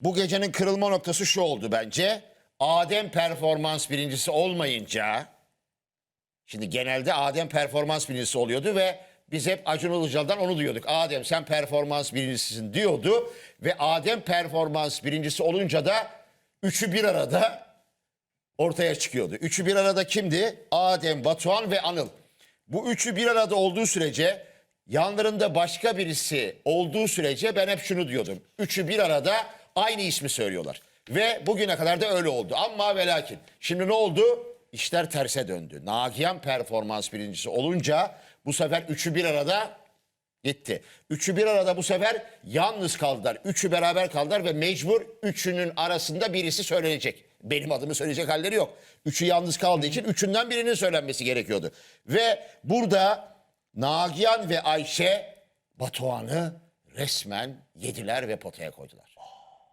Bu gecenin kırılma noktası şu oldu bence. Adem performans birincisi olmayınca şimdi genelde Adem performans birincisi oluyordu ve biz hep Acun Ilıcalı'dan onu duyuyorduk. Adem sen performans birincisisin diyordu ve Adem performans birincisi olunca da üçü bir arada ortaya çıkıyordu. Üçü bir arada kimdi? Adem, Batuhan ve Anıl. Bu üçü bir arada olduğu sürece yanlarında başka birisi olduğu sürece ben hep şunu diyordum. Üçü bir arada aynı ismi söylüyorlar. Ve bugüne kadar da öyle oldu. Ama ve lakin şimdi ne oldu? İşler terse döndü. Nagihan performans birincisi olunca bu sefer üçü bir arada gitti. Üçü bir arada bu sefer yalnız kaldılar. Üçü beraber kaldılar ve mecbur üçünün arasında birisi söylenecek. Benim adımı söyleyecek halleri yok. Üçü yalnız kaldığı için üçünden birinin söylenmesi gerekiyordu. Ve burada Nagihan ve Ayşe Batuhan'ı resmen yediler ve potaya koydular.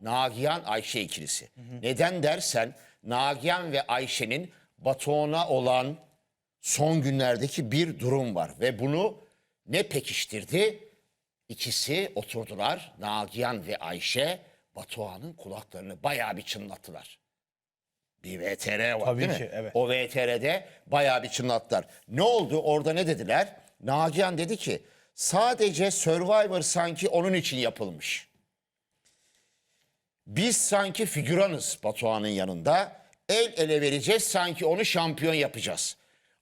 Nagihan Ayşe ikilisi. Neden dersen Nagihan ve Ayşe'nin Batuhan'a olan son günlerdeki bir durum var ve bunu ne pekiştirdi? İkisi oturdular. Nagihan ve Ayşe Batuhan'ın kulaklarını bayağı bir çınlattılar. Bir VTR var Tabii değil mi? ki, evet. O VTR'de bayağı bir çınlattılar. Ne oldu? Orada ne dediler? Nagihan dedi ki sadece Survivor sanki onun için yapılmış. Biz sanki figüranız Batuhan'ın yanında. El ele vereceğiz sanki onu şampiyon yapacağız.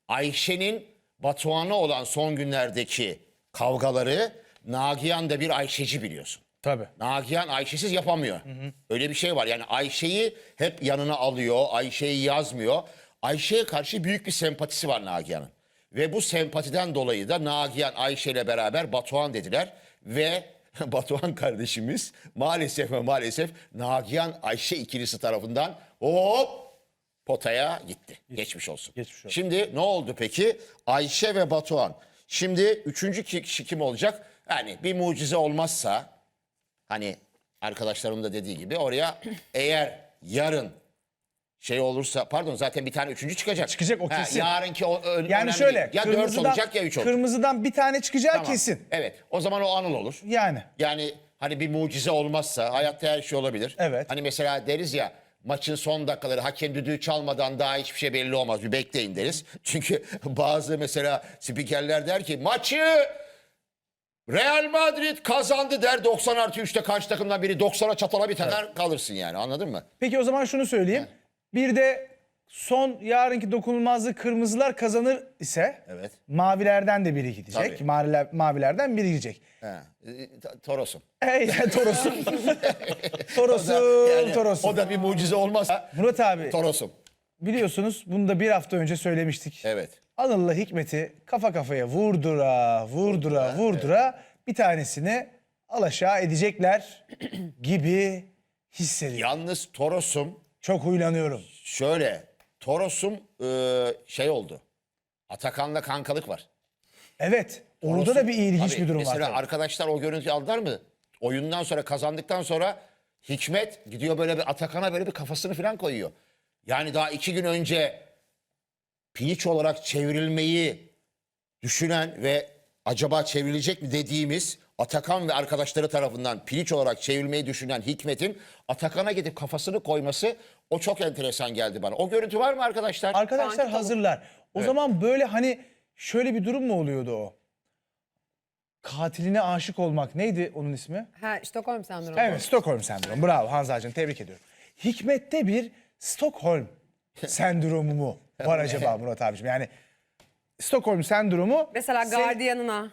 Ayşe'nin Batuhan'a olan son günlerdeki kavgaları Nagihan da bir Ayşeci biliyorsun. Tabii. Nagihan Ayşe'siz yapamıyor. Öyle bir şey var. Yani Ayşe'yi hep yanına alıyor. Ayşe'yi yazmıyor. Ayşe'ye karşı büyük bir sempatisi var Nagihan'ın. Ve bu sempatiden dolayı da Nagihan Ayşe ile beraber Batuhan dediler. Ve Batuhan kardeşimiz maalesef ve maalesef Nagihan Ayşe ikilisi tarafından hop potaya gitti. Geçmiş olsun. Geçmiş olsun. Şimdi ne oldu peki? Ayşe ve Batuhan. Şimdi üçüncü kişi kim olacak? Yani bir mucize olmazsa hani arkadaşlarım da dediği gibi oraya eğer yarın şey olursa pardon zaten bir tane üçüncü çıkacak. Çıkacak, o kesin. yarınki o ö- Yani önemli şöyle ya dört olacak ya üç olacak. kırmızıdan bir tane çıkacağı Tamam. kesin. Evet o zaman o Anıl olur. Yani. Yani hani bir mucize olmazsa hayatta her şey olabilir. Evet. Hani mesela deriz ya maçın son dakikaları hakem düdüğü çalmadan daha hiçbir şey belli olmaz. Bir bekleyin deriz. Çünkü bazı mesela spikerler der ki maçı Real Madrid kazandı der 90 artı 3'te karşı takımdan biri 90'a çatala bir tane kalırsın yani anladın mı? Peki o zaman şunu söyleyeyim. Bir de son yarınki dokunulmazlık kırmızılar kazanır ise Evet. mavilerden de biri gidecek. Tabii. Maviler, mavilerden biri gidecek. He. e, t- Toros'um. Ey Toros'um. Toros'um, Yani Toros'um. O da bir mucize olmazsa Murat abi Toros'um. biliyorsunuz bunu da bir hafta önce söylemiştik. Evet. Anıl'la Hikmet'i kafa kafaya vurdura, vurdura, vurdura bir tanesini alaşağı edecekler gibi hissediyorum. Yalnız Toros'um Çok huylanıyorum. şöyle Toros'um e, şey oldu. Atakan'la kankalık var. Evet, orada da bir ilginç Tabii, bir durum var. Mesela arkadaşlar o görüntüyü aldılar mı? Oyundan sonra kazandıktan sonra Hikmet gidiyor böyle bir Atakan'a böyle bir kafasını falan koyuyor. Yani daha iki gün önce piliç olarak çevrilmeyi düşünen ve acaba çevrilecek mi dediğimiz Atakan ve arkadaşları tarafından piliç olarak çevrilmeyi düşünen Hikmet'in Atakan'a gidip kafasını koyması o çok enteresan geldi bana. O görüntü var mı arkadaşlar? Arkadaşlar Sanki hazırlar. O zaman böyle hani şöyle bir durum mu oluyordu o? Katiline aşık olmak neydi onun ismi? Ha, Stockholm sendromu. Evet, Stockholm sendromu. Bravo Hanzacığım tebrik ediyorum. Hikmet'te bir Stockholm sendromu mu var acaba Murat abiciğim? Yani Stockholm sendromu Mesela se- gardiyanına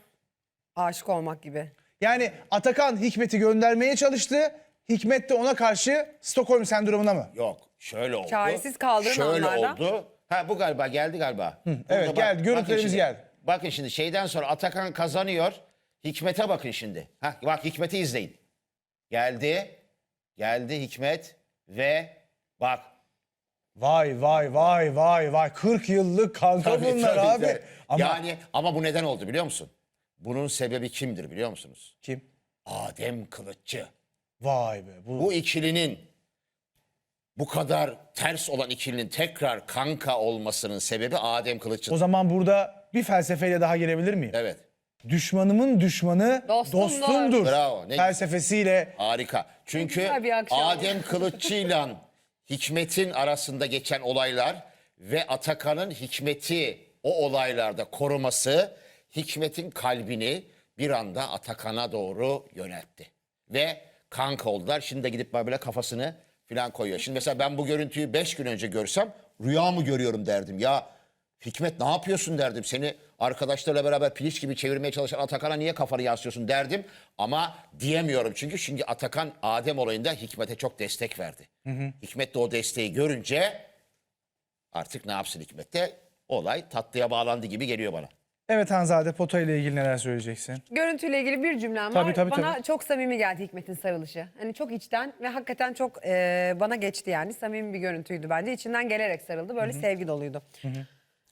aşık olmak gibi. yani Atakan Hikmet'i göndermeye çalıştı. Hikmet de ona karşı Stockholm sendromuna mı? Yok şöyle oldu. Çaresiz kaldığın Şöyle anlarda. oldu. Ha bu galiba geldi galiba. Burada evet, geldi. Görüntülerimiz şimdi, geldi. Bakın şimdi şeyden sonra Atakan kazanıyor. Hikmet'e bakın şimdi. Ha, bak Hikmet'i izleyin. Geldi. Geldi Hikmet ve bak. Vay vay vay vay vay 40 yıllık kanka Tabii, bunlar tabii, abi. tabii. Ama Yani ama bu neden oldu biliyor musun? Bunun sebebi kimdir biliyor musunuz? kim? Adem Kılıççı. Vay be bu, Bu ikilinin bu kadar ters olan ikilinin tekrar kanka olmasının sebebi Adem Kılıççı. o zaman burada bir felsefeyle daha gelebilir miyim? Evet. düşmanımın düşmanı Dostumdur. dostumdur. Bravo, ne- Felsefesiyle Harika. Çünkü güzel bir akşam. Adem Kılıççı'yla Hikmet'in arasında geçen olaylar ve Atakan'ın Hikmet'i o olaylarda koruması Hikmet'in kalbini bir anda Atakan'a doğru yöneltti. Ve kanka oldular. Şimdi de gidip böyle kafasını falan koyuyor. Şimdi mesela ben bu görüntüyü 5 gün önce görsem rüya mı görüyorum derdim. Ya Hikmet ne yapıyorsun derdim. Seni arkadaşlarla beraber piliç gibi çevirmeye çalışan Atakan'a niye kafanı yaslıyorsun derdim. Ama diyemiyorum çünkü çünkü Atakan Adem olayında Hikmet'e çok destek verdi. Hikmet de o desteği görünce artık ne yapsın Hikmet de olay tatlıya bağlandı gibi geliyor bana. Evet Hanzade Poto ile ilgili neler söyleyeceksin? Görüntüyle ilgili bir cümlem var. Tabii, tabii, bana tabii. çok samimi geldi Hikmet'in sarılışı. Hani çok içten ve hakikaten çok e, bana geçti yani. Samimi bir görüntüydü bence. İçinden gelerek sarıldı. Böyle sevgi doluydu.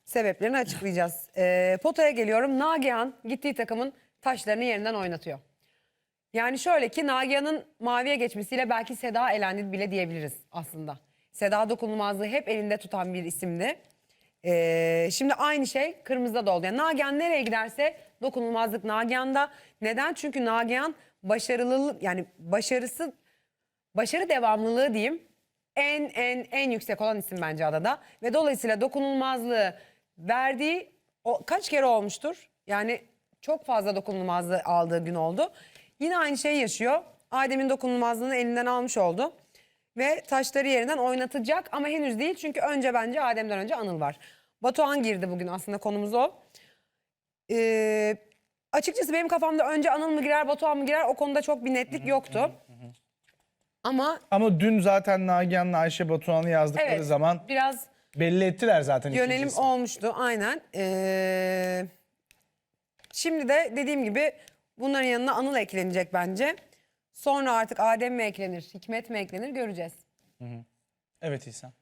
Sebeplerini açıklayacağız. E, Poto'ya geliyorum. Nagihan gittiği takımın taşlarını yerinden oynatıyor. Yani şöyle ki Nagihan'ın maviye geçmesiyle belki Seda elendi bile diyebiliriz aslında. Seda dokunulmazlığı hep elinde tutan bir isimdi. Ee, şimdi aynı şey kırmızıda da oldu. Yani Nagihan nereye giderse dokunulmazlık Nagihan'da. Neden? Çünkü Nagihan başarılı yani başarısı başarı devamlılığı diyeyim en en en yüksek olan isim bence adada ve dolayısıyla dokunulmazlığı verdiği o kaç kere olmuştur? Yani çok fazla dokunulmazlığı aldığı gün oldu. Yine aynı şeyi yaşıyor. Adem'in dokunulmazlığını elinden almış oldu. Ve taşları yerinden oynatacak ama henüz değil. Çünkü önce bence Adem'den önce Anıl var. Batuhan girdi bugün aslında konumuz o. Ee, açıkçası benim kafamda önce Anıl mı girer Batuhan mı girer o konuda çok bir netlik yoktu. Ama Ama dün zaten Nagihan'la Ayşe Batuhan'ı yazdıkları evet zaman biraz belli ettiler zaten yönelim isim. olmuştu aynen. Ee, şimdi de dediğim gibi bunların yanına Anıl eklenecek bence. Sonra artık Adem mi eklenir, Hikmet mi eklenir göreceğiz. Evet İhsan.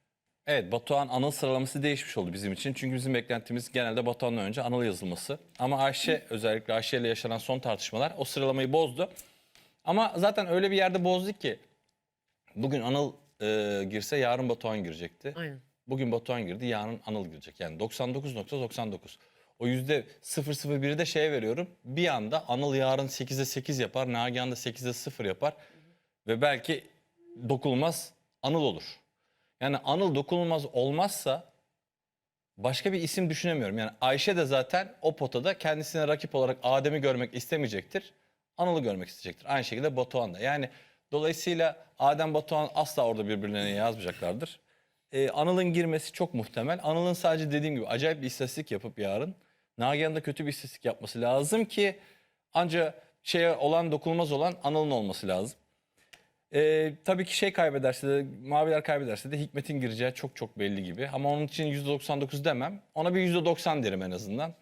Evet Batuhan Anıl sıralaması değişmiş oldu bizim için. Çünkü bizim beklentimiz genelde Batuhan'dan önce Anıl yazılması. Ama Ayşe özellikle Ayşe ile yaşanan son tartışmalar o sıralamayı bozdu. Ama zaten öyle bir yerde bozdu ki bugün Anıl e, girse yarın Batuhan girecekti. Aynen. Bugün Batuhan girdi yarın Anıl girecek. Yani 99.99. O yüzde 001'i de şeye veriyorum. Bir anda Anıl yarın 8'e 8 yapar. Nagihan da 8'e 0 yapar. Ve belki dokunulmaz Anıl olur. Yani Anıl dokunulmaz olmazsa başka bir isim düşünemiyorum. Yani Ayşe de zaten o potada kendisine rakip olarak Adem'i görmek istemeyecektir. Anıl'ı görmek isteyecektir. Aynı şekilde Batuhan da. Yani dolayısıyla Adem Batuhan asla orada birbirlerine yazmayacaklardır. Ee, Anıl'ın girmesi çok muhtemel. Anıl'ın sadece dediğim gibi acayip bir istatistik yapıp yarın Nagihan'ın da kötü bir istatistik yapması lazım ki ancak şeye olan dokunulmaz olan Anıl'ın olması lazım. Ee, tabii ki şey kaybederse de maviler kaybederse de Hikmet'in gireceği çok çok belli gibi. Ama onun için %99 demem. Ona bir %90 derim en azından.